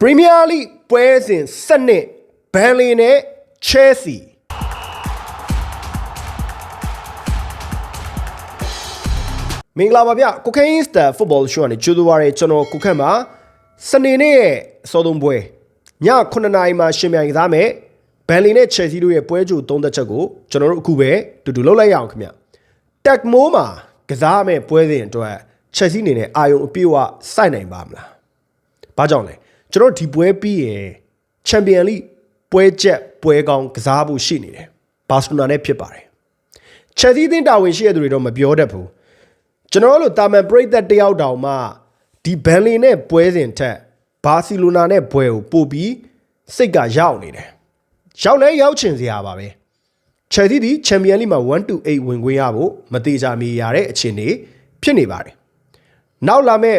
ပရီးမီးယားလိပွဲစဉ်စနစ်ဘန်လီနဲ့ချဲစီမင်္ဂလာပါဗျကိုကိန်းစတာဖုတ်ဘောရှိုးကနေကျူတူပါရကျွန်တော်ကိုခန့်ပါစနေနေ့ရဲ့အစောဆုံးပွဲည9နာရီမှာရှင်မြိုင်ကစားမယ်ဘန်လီနဲ့ချယ်ဆီတို့ရဲ့ပွဲကြိုသုံးသက်ချက်ကိုကျွန်တော်တို့အခုပဲတူတူလုပ်လိုက်ရအောင်ခင်ဗျတက်မိုးမှာကစားမယ်ပွဲစဉ်အတွက်ချက်ဆီအနေနဲ့အာယုံအပြည့်အဝစိုက်နိုင်ပါမလားဘာကြောင့်လဲ ကျွန်တော်ဒီပွဲပြီးရင်ချန်ပီယံလိပွဲချက်ပွဲကောင်းကစားဖို့ရှိနေတယ်ဘာစလိုနာနဲ့ဖြစ်ပါတယ်ချက်သီးသင်းတာဝန်ရှိတဲ့သူတွေတော့မပြောတတ်ဘူးကျွန်တော်တို့တာမန်ပရိသတ်တယောက်တောင်မှဒီဘန်လီနဲ့ပွဲစဉ်ထက်ဘာစီလိုနာနဲ့ပွဲကိုပို့ပြီးစိတ်ကရောက်နေတယ်ရောက်လဲရောက်ချင်စရာပါပဲချက်သီးဒီချန်ပီယံလိမှာ1-8ဝင်ခွင့်ရဖို့မတိကြမီရတဲ့အခြေအနေဖြစ်နေပါတယ်နောက်လာမဲ့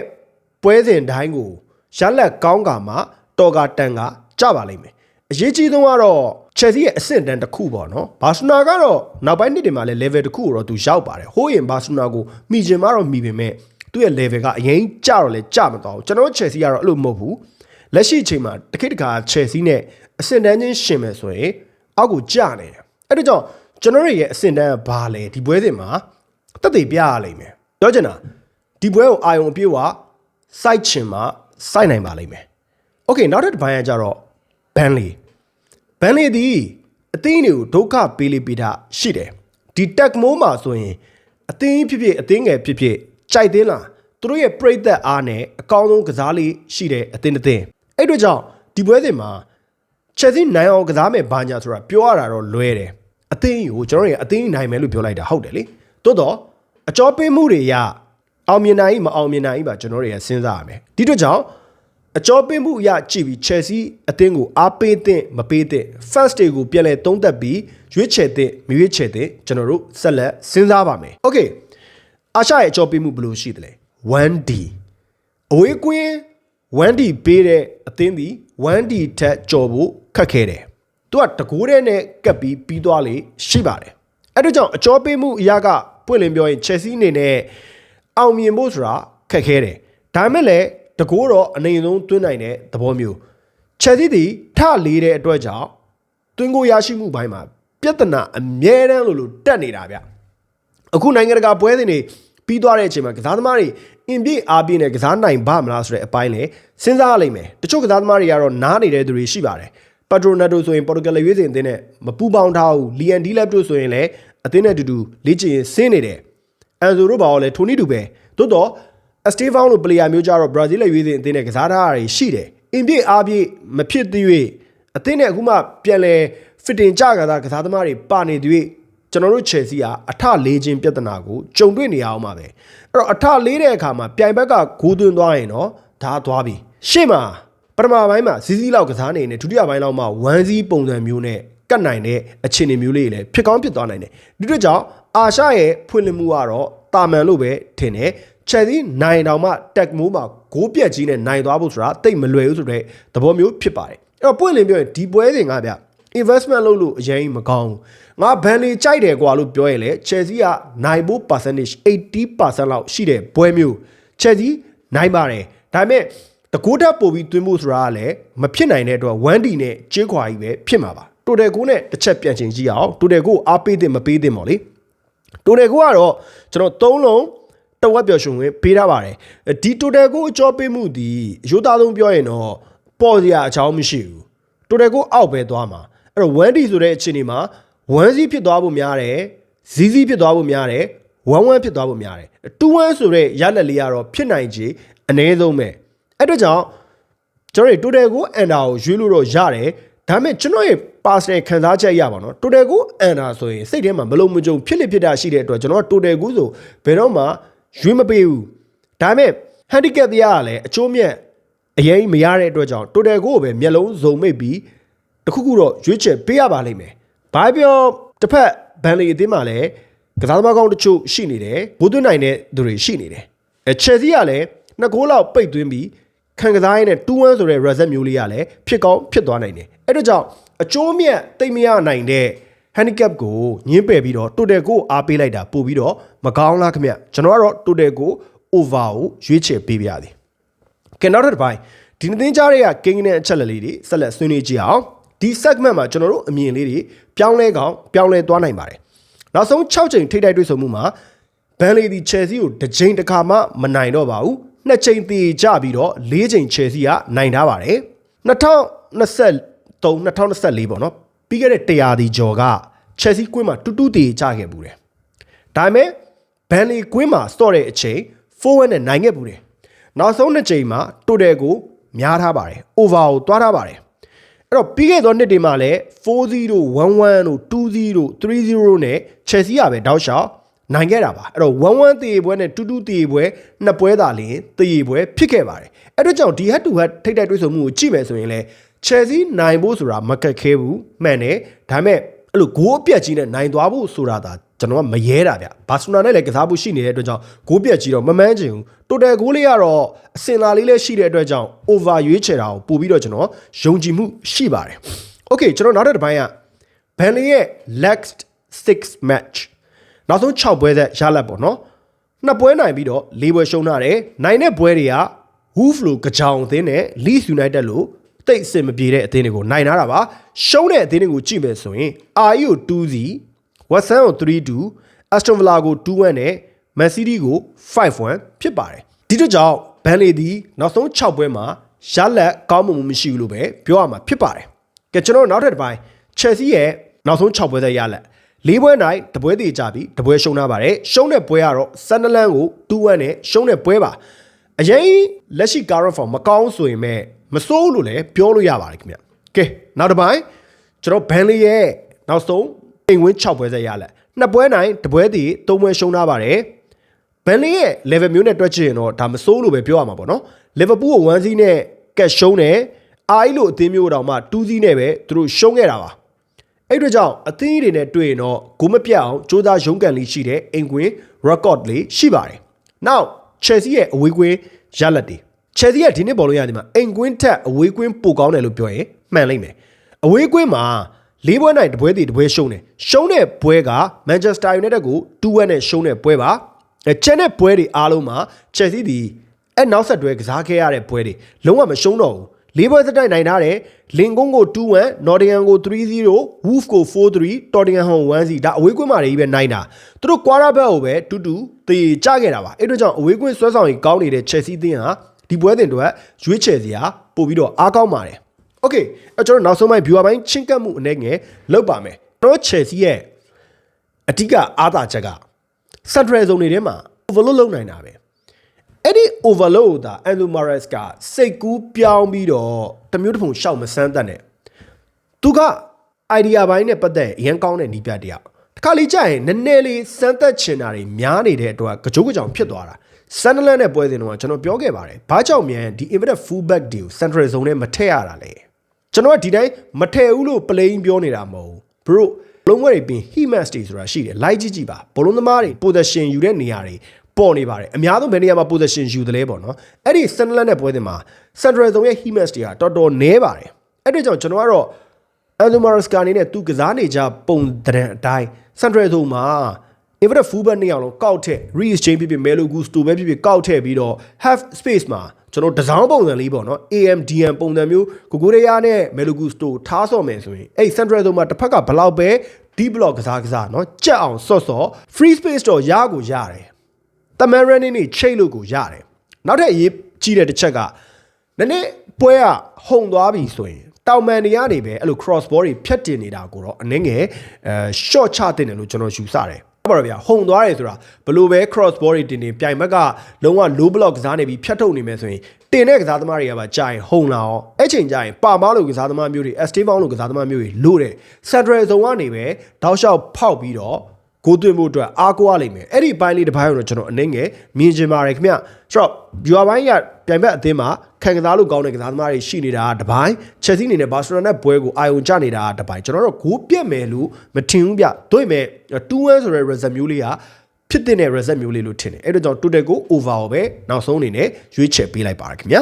ပွဲစဉ်တိုင်းကို ရလက်ကောင်းကမှတော်ကတန်ကကြပါလိမ့်မယ်အရေးကြီးဆုံးကတော့ချက်စီရဲ့အဆင့်တန်းတစ်ခုပေါ့နော်ဘာစနာကတော့နောက်ပိုင်းနှစ်တွေမှာလည်း level တစ်ခုကိုတော့သူရောက်ပါတယ်ဟိုးရင်ဘာစနာကိုမိချင်မှတော့မိပေမဲ့သူ့ရဲ့ level ကအရင်ကြတော့လဲကြမသွားဘူးကျွန်တော်ချက်စီကတော့အဲ့လိုမဟုတ်ဘူးလက်ရှိအချိန်မှာတခိတခါချက်စီနဲ့အဆင့်တန်းချင်းရှင်မယ်ဆိုရင်အောက်ကိုကျနေတယ်အဲ့ဒါကြောင့်ကျွန်တော်ရဲ့အဆင့်တန်းကဘာလဲဒီပွဲစဉ်မှာတက်တည်ပြရလိမ့်မယ်ပြောချင်တာဒီပွဲကိုအာယုံအပြည့်ဝစိုက်ချင်မှ စိုက်နိုင်ပါလိမ့်မယ်။ Okay နောက်တစ်တစ်ပိုင်းကကြတော့ဘန်လီဘန်လီဒီအသင်းတွေကိုဒုက္ခပေးလိပေးတာရှိတယ်။ဒီတက်မိုးမှာဆိုရင်အသင်းဖြစ်ဖြစ်အသင်းငယ်ဖြစ်ဖြစ်ကြိုက်သေးလားသူတို့ရဲ့ပြိသက်အားနဲ့အကောင်းဆုံးကစားလေးရှိတဲ့အသင်းတစ်သင်းအဲ့အတွက်ကြောင့်ဒီပွဲစဉ်မှာချက်စီနိုင်အောင်ကစားမယ်ဘာညာဆိုတာပြောရတာတော့လွဲတယ်အသင်းကိုကျွန်တော်တို့အသင်းနိုင်မယ်လို့ပြောလိုက်တာဟုတ်တယ်လေတိုးတော့အကြောပေးမှုတွေရ အောင်မြင်နိုင်မအောင်မြင်နိုင်ပါကျွန်တော်တို့ရစဉ်းစားရမယ်ဒီတို့ကြောင့်အကျော်ပင်မှုအရကြည့်ပြီး Chelsea အသင်းကိုအားပေးတဲ့မပေးတဲ့ first day ကိုပြန်လဲသုံးသက်ပြီးရွေးချယ်တဲ့မရွေးချယ်တဲ့ကျွန်တော်တို့ဆက်လက်စဉ်းစားပါမယ် Okay အာရှရဲ့အကျော်ပင်မှုဘယ်လိုရှိသလဲ 1D အဝေးကွင်း 1D ပေးတဲ့အသင်းဒီ 1D ထက်ကြော်ဖို့ခက်ခဲတယ်သူကတကိုးတဲ့နဲ့ကပ်ပြီးပြီးသွားလေရှိပါတယ်အဲ့ဒါကြောင့်အကျော်ပေးမှုအရာကပွင့်လင်းပြောရင် Chelsea အနေနဲ့ အောင်မြင်ဖို့ဆိုတာခက်ခဲတယ်ဒါပေမဲ့လည်းတကိုးတော့အနေဆုံးတွင်းနိုင်တဲ့သဘောမျိုးချက်သီးသည်ထလေးတဲ့အတွက်ကြောင့်တွင်းကိုရရှိမှုဘိုင်းမှာပြဿနာအမြဲတမ်းလို့လို့တက်နေတာဗျအခုနိုင်ငံတကာပွဲစဉ်တွေပြီးသွားတဲ့အချိန်မှာကစားသမားတွေအင်ပြည့်အားပြည့်နဲ့ကစားနိုင်ပါမလားဆိုတဲ့အပိုင်းလေစဉ်းစားရလိမ့်မယ်တချို့ကစားသမားတွေကတော့နားနေတဲ့သူတွေရှိပါတယ်ပတ်ဒရိုနာတိုဆိုရင်ပေါ်တူဂယ်ရွေးစဉ်အသင်းနဲ့မပူပေါင်းထားဘူးလီယန်ဒီလက်တို့ဆိုရင်လည်းအသင်းနဲ့အတူတူလေ့ကျင့်ရင်ဆင်းနေတယ် အန်ဇိုတို့ဘာလို့လဲထိုနီတူပဲသို့တော့အစတေးဖောင်းလိုပလေယာမျိုးကြတော့ဘရာဇီးလက်ရွေးစဉ်အသင်းနဲ့ကစားထားတာတွေရှိတယ်အင်ပြည့်အားပြည့်မဖြစ်သေး၍အသင်းနဲ့အခုမှပြန်လဲဖစ်တင်ကြကစားကစားသမားတွေပါနေသေးကျွန်တော်တို့ Chelsea ကအထလေးချင်းပြဿနာကိုကြုံတွေ့နေရအောင်ပါပဲအဲ့တော့အထလေးတဲ့အခါမှာပြိုင်ဘက်ကဂိုးသွင်းသွားရင်တော့ဒါသွားပြီရှေ့မှာပထမပိုင်းမှာဇီးဇီးလောက်ကစားနေနေဒုတိယပိုင်းလောက်မှာ1စီးပုံစံမျိုးနဲ့ ကတ်နိုင်တဲ့အခြေအနေမျိုးလေးတွေလည်းဖြစ်ကောင်းဖြစ်သွားနိုင်တယ်ဒီအတွက်ကြောင့်အာရှရဲ့ဖွင့်လှစ်မှုကတော့တာမန်လို့ပဲထင်တယ်ချက်စီနိုင်တောင်မှတက်မိုးမှာဂိုးပြက်ကြီးနဲ့နိုင်သွားဖို့ဆိုတာတိတ်မလွယ်ဘူးဆိုတဲ့သဘောမျိုးဖြစ်ပါတယ်အဲ့တော့ပွင့်လင်းပြောရင်ဒီပွဲစဉ်ကဗျ investment လုပ်လို့အရင်မကောင်းဘူးငါဘန်လီကြိုက်တယ်ကွာလို့ပြောရင်လေ Chelsea ကနိုင်ဖို့ percentage 80%လောက်ရှိတဲ့ပွဲမျိုး Chelsea နိုင်ပါတယ်ဒါပေမဲ့တကူတက်ပို့ပြီးသွင်းဖို့ဆိုတာကလည်းမဖြစ်နိုင်တဲ့အတွက် 1D နဲ့ကြေးခွာကြီးပဲဖြစ်မှာပါ တိုတယ်ကိုနဲ့တစ်ချက်ပြန်ချိန်ကြည့်အောင်တိုတယ်ကိုအားပေးတဲ့မပေးတဲ့မော်လေတိုတယ်ကိုကတော့ကျွန်တော်၃လုံးတဝက်ပျော်ရွှင်ဝင်ပေးထားပါတယ်ဒီတိုတယ်ကိုအကျော်ပေးမှုဒီအရိုးသားဆုံးပြောရင်တော့ပေါ်စရာအချောင်းမရှိဘူးတိုတယ်ကိုအောက်ပဲသွားမှာအဲ့တော့ 1D ဆိုတဲ့အခြေအနေမှာ1 Z ဖြစ်သွားဖို့များတယ် ZZ ဖြစ်သွားဖို့များတယ်11ဖြစ်သွားဖို့များတယ်21ဆိုတဲ့ရလက်လေးကတော့ဖြစ်နိုင်ခြေအနည်းဆုံးပဲအဲ့တော့ကြောင့်ကျွန်တော်တို့ total ကို enter ကိုရွေးလို့တော့ရတယ် ဒါပေမဲ့ကျွန်တော်ရဲ့ personal ခံစားချက်ရပါတော့ total ကို enter ဆိုရင်စိတ်ထဲမှာမလုံးမကြုံဖြစ်လိဖြစ်တာရှိတဲ့အတွက်ကျွန်တော် total ကိုဆိုဘယ်တော့မှရွေးမပေးဘူးဒါပေမဲ့ handicap တရားကလည်းအချိုးမြက်အရင်မရတဲ့အတွက်ကြောင့် total ကိုပဲမျက်လုံးစုံမိတ်ပြီးတခုခုတော့ရွေးချယ်ပေးရပါလိမ့်မယ်ဘာပြောတစ်ဖက်ဘန်လီအသင်းမှာလည်းကစားသမားကောင်းတချို့ရှိနေတယ်ဘိုးသွင်းနိုင်တဲ့သူတွေရှိနေတယ်အဲချယ်ဆီကလည်းနှစ်ဂိုးလောက်ပိတ်သွင်းပြီးခံကစားရင်းနဲ့2-1ဆိုတဲ့ result မျိုးလေးကလည်းဖြစ်ကောင်းဖြစ်သွားနိုင်တယ် အဲ့တော့ကြောင့်အကျိုးမြတ်တိတ်မရနိုင်တဲ့ handicap ကိုညင်းပယ်ပြီးတော့ total ကိုအားပေးလိုက်တာပို့ပြီးတော့မကောင်းလားခင်ဗျကျွန်တော်ကတော့ total ကို over ကိုရွေးချယ်ပေးပြရသည်ကဲနောက်တစ်ပိုင်းဒီနှစ်သင်းကြားတွေကကိန်းနဲ့အချက်လက်လေးတွေဆက်လက်ဆွေးနွေးကြည့်အောင်ဒီ segment မှာကျွန်တော်တို့အမြင်လေးတွေပြောင်းလဲကောင်းပြောင်းလဲသွားနိုင်ပါတယ်နောက်ဆုံး6ချိန်ထိတိုက်တွေ့ဆုံမှုမှာဘန်လီဒီချယ်ဆီကိုတစ်ချိန်တစ်ခါမှမနိုင်တော့ပါဘူးနှစ်ချိန်တည်ကြပြီးတော့၄ချိန်ချယ်ဆီကနိုင်ထားပါတယ် 2023 2024ပေါ့နော်ပြီးခဲ့တဲ့100ဒီကျော်ကချယ်ဆီကွင်းမှာတူတူတည်ကြခဲ့ဘူးတယ်ဒါပေမဲ့ဘန်လီကွင်းမှာစော့တဲ့အချိန်4-1နဲ့နိုင်ခဲ့ဘူးတယ်နောက်ဆုံးနှစ်ချိန်မှာတိုတယ်ကိုများထားပါတယ် over ကိုတွားထားပါတယ်အဲ့တော့ပြီးခဲ့သောနှစ်တွေမှာလည်း4-0 1-1တို့2-0တို့3-0နဲ့ Chelsea ကပဲတောက်လျှောက်နိုင်ခဲ့တာပါအဲ့တော့1-1တည်ပွဲနဲ့2-2တည်ပွဲနှစ်ပွဲသာလျှင်တည်ပွဲဖြစ်ခဲ့ပါတယ်အဲ့တော့ကြောင့်ဒီ head to head ထိပ်တိုက်တွေ့ဆုံမှုကိုကြည့်မယ်ဆိုရင်လည်း Chelsea နိုင်ဖို့ဆိုတာမကက်ခဲဘူးမှန်တယ်ဒါပေမဲ့အဲ့လိုဂိုးအပြက်ကြီးနဲ့နိုင်သွားဖို့ဆိုတာဒါကျွန်တော်ကမရဲတာဗျဘာစီလိုနာနဲ့လည်းကစားဖို့ရှိနေတဲ့အတွက်ကြောင့်ဂိုးပြက်ကြီးတော့မမှန်းချင်ဘူးတိုတယ်ဂိုးလေးကတော့အစင်လာလေးလည်းရှိတဲ့အတွက်ကြောင့် over ရွေးချယ်တာကိုပို့ပြီးတော့ကျွန်တော်ယုံကြည်မှုရှိပါတယ် okay ကျွန်တော်နောက်တစ်ပိုင်းကဘန်လီရဲ့ next 6 match နောက်ဆုံး6ပွဲသက်ရလတ်ပေါ့နော်နှစ်ပွဲနိုင်ပြီးတော့၄ပွဲရှုံးထားတယ်နိုင်တဲ့ပွဲတွေက Wolf လို့ကြောင်အသင်းနဲ့ Leeds United လို့ တိတ်အဆင်မပြေတဲ့အသင်းတွေကိုနိုင်ထားတာပါရှုံးတဲ့အသင်းတွေကိုကြည့်မယ်ဆိုရင် RE ကို2စီဝက်ဆန်ကို3-2 Aston Villa ကို2-1နဲ့ Man City ကို5-1ဖြစ်ပါတယ်ဒီတို့ကြောင့်ဘန်လီဒီနောက်ဆုံး6ပွဲမှာရလက်ကောင်းမှုမရှိဘူးလို့ပဲပြောရမှာဖြစ်ပါတယ်ကဲကျွန်တော်နောက်ထပ်တစ်ပိုင်း Chelsea ရဲ့နောက်ဆုံး6ပွဲသက်ရလက်၄ပွဲနိုင်တပွဲသေးကြပြီတပွဲရှုံးထားပါတယ်ရှုံးတဲ့ပွဲကတော့ဆန်ဒလန်ကို2-1နဲ့ရှုံးတဲ့ပွဲပါအရင်လက်ရှိ current form မကောင်းဆိုရင်မဲ့ မစိုးလို့လည်းပြောလို့ရပါတယ်ခင်ဗျကဲနောက်တစ်ပိုင်းကျွန်တော်ဘန်လီရဲ့နောက်ဆုံးအိမ်ဝင်း6ပွဲဆက်ရလက်နှစ်ပွဲနိုင်တပွဲတည်သုံးပွဲရှုံးထားပါတယ်ဘန်လီရဲ့ level မျိုးနဲ့တွက်ချင်ရင်တော့ဒါမစိုးလို့ပဲပြောရမှာပေါ့နော် Liverpool ကို1စီးနဲ့ကက်ရှုံးတယ်အာအီလိုအသင်းမျိုးတောင်မှ2စီးနဲ့ပဲသူတို့ရှုံးခဲ့တာပါအဲ့တို့ကြောင့်အသင်းတွေနဲ့တွေ့ရင်တော့ဂိုးမပြတ်အောင်စူးစမ်းရုန်းကန်လေးရှိတဲ့အင်ကွင် record လေးရှိပါတယ်။ Now Chelsea ရဲ့အဝေးကွင်းရလတ် တွေ Chelsea ရဲ့ဒီနှစ်ပေါ်လို့ရတယ်မှာအင်ကွင်းထက်အဝေးကွင်းပိုကောင်းတယ်လို့ပြောရင်မှန်လိမ့်မယ်။အဝေးကွင်းမှာလေးပွဲနိုင်တပွဲတည်တပွဲရှုံးတယ်။ရှုံးတဲ့ပွဲက Manchester United ကို2-1နဲ့ရှုံးတဲ့ပွဲပါ။အဲကျန်တဲ့ပွဲတွေအားလုံးမှာ Chelsea ဒီအဲနောက်ဆက်တွဲကစားခဲ့ရတဲ့ပွဲတွေလုံးဝမရှုံးတော့ဘူး။လေးပွဲစတိုက်နိုင်ထားတယ်လင်ကွန်းကို2-1 Nottingham ကို3-0 Wolf ကို4-3 Tottenham ကို1-0ဒါအဝေးကွင်းမှာတွေပဲနိုင်တာသူတို့ quarter back ကိုပဲတူတူတည်ကြခဲ့တာပါအဲ့တို့ကြောင့်အဝေးကွင်းဆွဲဆောင်ရင်ကောင်းနေတဲ့ Chelsea အသင်းဟာ ဒီပွဲတင်တော့ရွေးချယ်စရာပို့ပြီးတော့အားကောင်းပါတယ် Okay အဲ့ကျွန်တော်နောက်ဆုံးပိုင်း viewer ပိုင်းချင်းကပ်မှုအနေငယ်လောက်ပါမယ်ကျွန်တော် Chelsea ရဲ့အဓိကအားသာချက်က central zone တွေထဲမှာ overload လုပ်နိုင်တာပဲအဲ့ဒီ overload ကိုဒါ Andrew Mares ကစိတ်ကူးပြောင်းပြီးတော့တမျိုးတစ်ပုံရှောက်မစမ်းတတ်နဲ့သူက idea ဘိုင်းနဲ့ပတ်သက်အရန်ကောင်းတဲ့နီးပြတယောက်တခါလေကြာရင်နည်းနည်းလေးစမ်းသက်ချင်တာတွေများနေတဲ့အတွက်ကကြိုးကြောင်ဖြစ်သွားတာ ဆန်ဒလန်နဲ့ပွဲစဉ်တော့ကျွန်တော်ပြောခဲ့ပါတယ်ဘာကြောင့်မြန်ဒီ inverted fullback တွေကို central zone နဲ့မထည့်ရတာလဲကျွန်တော်ကဒီတိုင်းမထည့်ဘူးလို့ plain ပြောနေတာမဟုတ်ဘူး bro လုံးဝတွေပြင် heat mass တွေဆိုတာရှိတယ်လိုက်ကြည့်ကြည့်ပါဘလုံးသမားတွေ position ယူတဲ့နေရာတွေပေါ်နေပါတယ်အများဆုံးဘယ်နေရာမှာ position ယူတယ်လဲပေါ့နော်အဲ့ဒီ central နဲ့ပွဲစဉ်မှာ central zone ရဲ့ heat mass တွေကတော်တော်နည်းပါတယ်အဲ့ဒါကြောင့်ကျွန်တော်ကတော့ Almaras ကနေနဲ့သူကစားနေကြပုံတရံအတိုင်း central zone မှာ Everett fullback နှစ်ယောက်လုံးကောက်ထည့် Reece James ဖြစ်ဖြစ် Melo Gusto ပဲဖြစ်ဖြစ်ကောက်ထည့်ပြီးတော့ half space မှာကျွန်တော်တစောင်းပုံစံလေးပေါ့နော် AMDM ပုံစံမျိုးကိုကိုရေယာနဲ့ Melo Gusto ထားဆော့မယ်ဆိုရင်အဲ့ central zone မှာတစ်ဖက်ကဘလောက်ပဲ deep block ကစားကစားနော်ကြက်အောင်ဆော့ဆော့ free space တော့ရကိုရတယ်တမန်ရန်နေနေချိတ်လို့ကိုရတယ်နောက်ထပ်အရေးကြီးတဲ့တစ်ချက်ကနည်းနည်းပွဲကဟုန်သွားပြီဆိုရင်တောင်မန်တွေကနေပဲအဲ့လို cross ball တွေဖြတ်တင်နေတာကိုတော့အနည်းငယ်အဲ short ချတင်တယ်လို့ကျွန်တော်ယူဆတယ်ဟုတ် ပါတော့ဗျာဟုန်သွားတယ်ဆိုတာဘလို့ပဲ cross ball တွေတင်တင်ပြိုင်ဘက်ကလုံးဝ low block ကစားနေပြီးဖြတ်ထုတ်နေမယ်ဆိုရင်တင်တဲ့ကစားသမားတွေကပါကြာရင်ဟုန်လာအောင်အဲ့ချိန်ကြာရင်ပါမောင်းလို့ကစားသမားမျိုးတွေ ST ဘောင်းလို့ကစားသမားမျိုးတွေလို့တယ် central zone ကနေပဲတောက်လျှောက်ဖောက်ပြီးတော့ ကိုသွင်းဖို့အတွက်အားကိုးရလိမ့်မယ်အဲ့ဒီဘိုင်းလေးတစ်ပိုင်းကိုတော့ကျွန်တော်အနေငယ်မြင်ချင်ပါတယ်ခင်ဗျဆိုတော့ viewer ဘိုင်းကပြိုင်ဘက်အသင်းမှာခံကစားလို့ကောင်းတဲ့ကစားသမားတွေရှိနေတာတစ်ပိုင်း Chelsea အနေနဲ့ Barcelona နဲ့ဘွဲကိုအာယုံကျနေတာတစ်ပိုင်းကျွန်တော်တို့ဂိုးပြက်မယ်လို့မထင်ဘူးဗျတို့ပေမဲ့2-1ဆိုတဲ့ result မျိုးလေးကဖြစ်တဲ့ result မျိုးလေးလို့ထင်တယ်အဲ့ဒါကြောင့် total ကို over ကိုပဲနောက်ဆုံးအနေနဲ့ရွေးချယ်ပေးလိုက်ပါရခင်ဗျာ